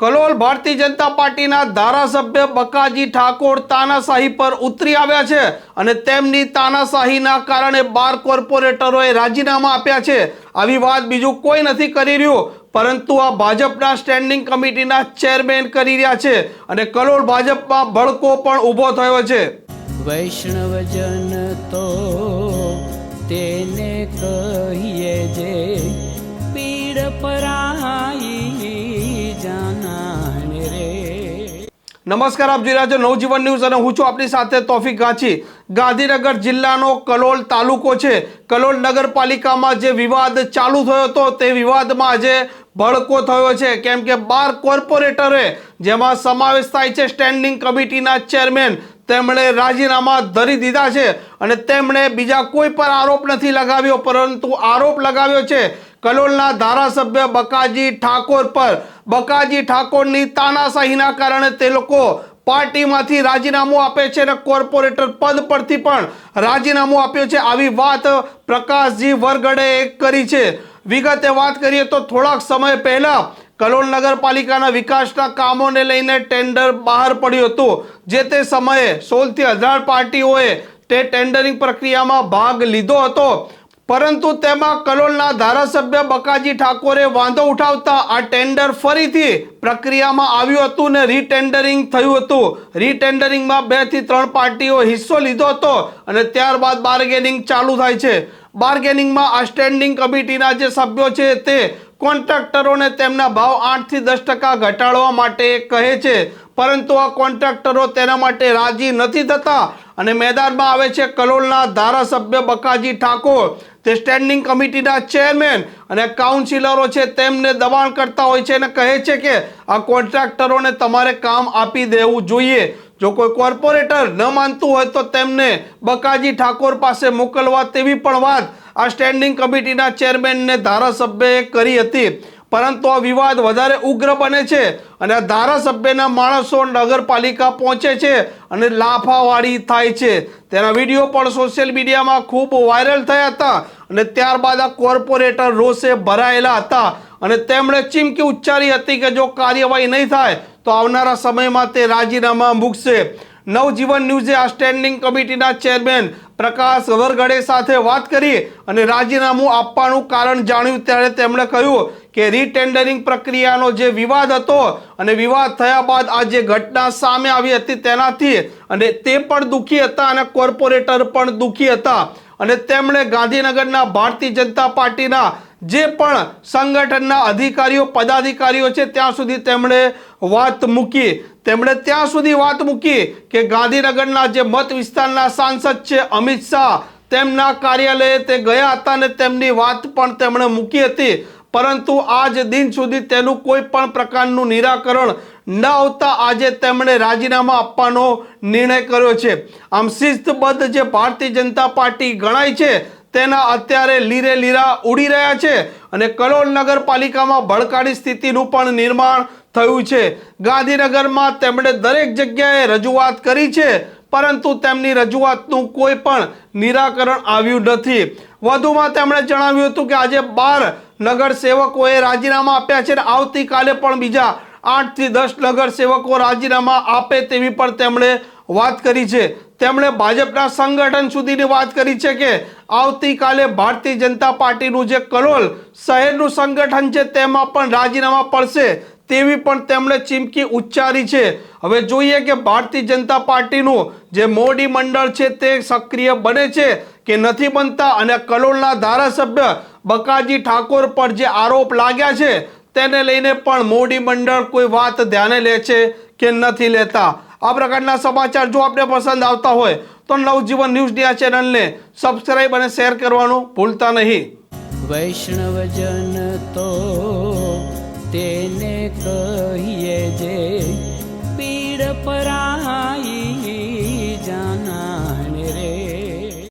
કલોલ ભારતીય જનતા પાર્ટીના ધારાસભ્ય બકાજી ઠાકોર તાનાશાહી પર ઉતરી આવ્યા છે અને તેમની તાનાશાહીના કારણે બાર કોર્પોરેટરોએ રાજીનામા આપ્યા છે. આવી વાત બીજું કોઈ નથી કરી રહ્યું, પરંતુ આ ભાજપના સ્ટેન્ડિંગ કમિટીના ચેરમેન કરી રહ્યા છે અને કલોલ ભાજપમાં ભડકો પણ ઊભો થયો છે. વૈષ્ણવજન તો તેને કહીએ જે નમસ્કાર, આપ જોઈ રહ્યા છો નવજીવન ન્યૂઝ અને હું છું આપની સાથે તોફિક ગાંચી. ગાંધીનગર જિલ્લાનો કલોલ તાલુકો છે. કલોલ નગરપાલિકામાં જે વિવાદ ચાલુ થયો હતો, તે વિવાદમાં આજે ભડકો થયો છે. કેમ કે બાર કોર્પોરેટરે, જેમાં સમાવેશ થાય છે સ્ટેન્ડિંગ કમિટીના ચેરમેન, તેમણે રાજીનામા ધરી દીધા છે અને તેમણે બીજા કોઈ પર આરોપ નથી લગાવ્યો, પરંતુ આરોપ લગાવ્યો છે કલોલના ધારાસભ્ય બકાજી ઠાકોર પર. બકાજી ઠાકોરની તાનાશાહીના કારણે તે લોકો પાર્ટીમાંથી રાજીનામું આપે છે અને કોર્પોરેટર પદ પરથી પણ રાજીનામું આપ્યું છે. આવી વાત પ્રકાશજી વરગડે કરી છે. વિગતે વાત કરીએ તો થોડાક સમય પહેલાં કલોલ નગરપાલિકાના વિકાસના કામોને લઈને ટેન્ડર બહાર પડ્યું હતું. જે તે સમયે સોળથી હજાર પાર્ટીઓએ તે ટેન્ડરિંગ પ્રક્રિયામાં ભાગ લીધો હતો. પરંતુ તેમાં કલોલના ધારાસભ્ય બકાજી ઠાકોરે વાંધો ઉઠાવતા આ ટેન્ડર ફરીથી પ્રક્રિયામાં આવ્યું હતું ને રીટેન્ડરિંગ થયું હતું. રીટેન્ડરિંગમાં બેથી ત્રણ પાર્ટીઓ હિસ્સો લીધો હતો અને ત્યારબાદ બાર્ગેનિંગ ચાલુ થાય છે. બાર્ગેનિંગમાં આ સ્ટેન્ડિંગ કમિટીના જે સભ્યો છે તે કોન્ટ્રાક્ટરોને તેમના ભાવ આઠથી દસ ટકા ઘટાડવા માટે કહે છે. પરંતુ આ કોન્ટ્રાક્ટરો તેના માટે રાજી નથી થતા અને મેદાનમાં આવે છે કલોલના ધારાસભ્ય બકાજી ઠાકોર. તે સ્ટેન્ડિંગ કમિટીના ચેરમેન અને કાઉન્સિલરો છે, તેમને દબાણ કરતા હોય છે અને કહે છે કે આ કોન્ટ્રાક્ટરોને તમારે કામ આપી દેવું જોઈએ. જો કોઈ કોર્પોરેટર ન માનતું હોય તો તેમને બકાજી ઠાકોર પાસે મોકલવા તેવી પણ વાત આ સ્ટેન્ડિંગ કમિટીના ચેરમેનને ધારાસભ્યએ કરી હતી. પરંતુ આ વિવાદ વધારે ઉગ્ર બને છે અને આ ધારાસભ્યના માણસો નગરપાલિકા પહોંચે છે અને લાફાવાળી થાય છે. તેના વીડિયો પણ સોશિયલ મીડિયામાં ખૂબ વાયરલ થયા હતા. અને ત્યારબાદ આ કોર્પોરેટર રોષે ભરાયેલા હતા. અને તેમણે ચીમકી ઉચ્ચારી હતી કે જો કાર્યવાહી નહીં થાય, તો આવનારા સમયમાં તે રાજીનામા મૂકશે. નવજીવન ન્યૂઝે આ સ્ટેન્ડિંગ કમિટીના ચેરમેન પ્રકાશ વરગડે સાથે વાત કરી અને રાજીનામું આપવાનું કારણ જાણ્યું ત્યારે તેમણે કહ્યું કે રીટેન્ડરિંગ પ્રક્રિયાનો જે વિવાદ હતો અને વિવાદ થયા બાદ આ જે ઘટના સામે આવી હતી તેનાથી અને તે પણ દુઃખી હતા અને કોર્પોરેટર પણ દુઃખી હતા. અને તેમણે ગાંધીનગરના ભારતીય જનતા પાર્ટીના જે પણ સંગઠનના અધિકારીઓ, પદાધિકારીઓ છે, ત્યાં સુધી તેમણે વાત મૂકી. તેમણે ત્યાં સુધી વાત મૂકી કે ગાંધીનગરના જે મત વિસ્તારના સાંસદ છે, અમિત શાહ, તેમના કાર્યાલયે તે ગયા હતા અને તેમની વાત પણ તેમણે મૂકી હતી. પરંતુ આજ દિન સુધી તેનું કોઈ પણ પ્રકારનું નિરાકરણ ન આવતા આજે તેમણે રાજીનામા આપવાનો નિર્ણય કર્યો છે. આમ શિસ્તબદ્ધ જે ભારતીય જનતા પાર્ટી ગણાય છે તેના અત્યારે લીરે લીરા ઉડી રહ્યા છે અને કલોલ નગરપાલિકામાં ભડકાળી સ્થિતિનું પણ નિર્માણ થયું છે. ગાંધીનગરમાં તેમણે દરેક જગ્યાએ રજૂઆત કરી છે, પરંતુ તેમની રજૂઆતનું કોઈ પણ નિરાકરણ આવ્યું નથી. વધુમાં તેમણે જણાવ્યું હતું કે આજે બાર નગર સેવકોએ રાજીનામા આપ્યા છે અને આવતીકાલે પણ બીજા આઠથી દસ નગર સેવકો રાજીનામા આપે તેવી પણ તેમણે વાત કરી છે. તેમણે ભાજપના સંગઠન સુધીની વાત કરી છે કે આવતીકાલે ભારતીય જનતા પાર્ટીનું જે કલોલ શહેરનું સંગઠન છે, તેમાં પણ રાજીનામા પડશે તેવી પણ તેમણે ચીમકી ઉચ્ચારી છે. હવે જોઈએ કે ભારતીય જનતા પાર્ટીનું જે મોડી મંડળ છે, તે સક્રિય બને છે કે નથી બનતા અને કલોલના ધારાસભ્ય બકાજી ઠાકોર પર જે આરોપ લાગ્યા છે, તેને લઈને પણ મોડી મંડળ કોઈ વાત ધ્યાને લે છે કે નથી લેતા. આ પ્રકારના સમાચાર જો આપને પસંદ આવતા હોય તો નવજીવન ન્યૂઝ ન્યૂઝની આ ચેનલને સબસ્ક્રાઇબ અને શેર કરવાનું ભૂલતા નહીં. વૈષ્ણવજન તો તેને કહીએ જે પીડ પરાઈ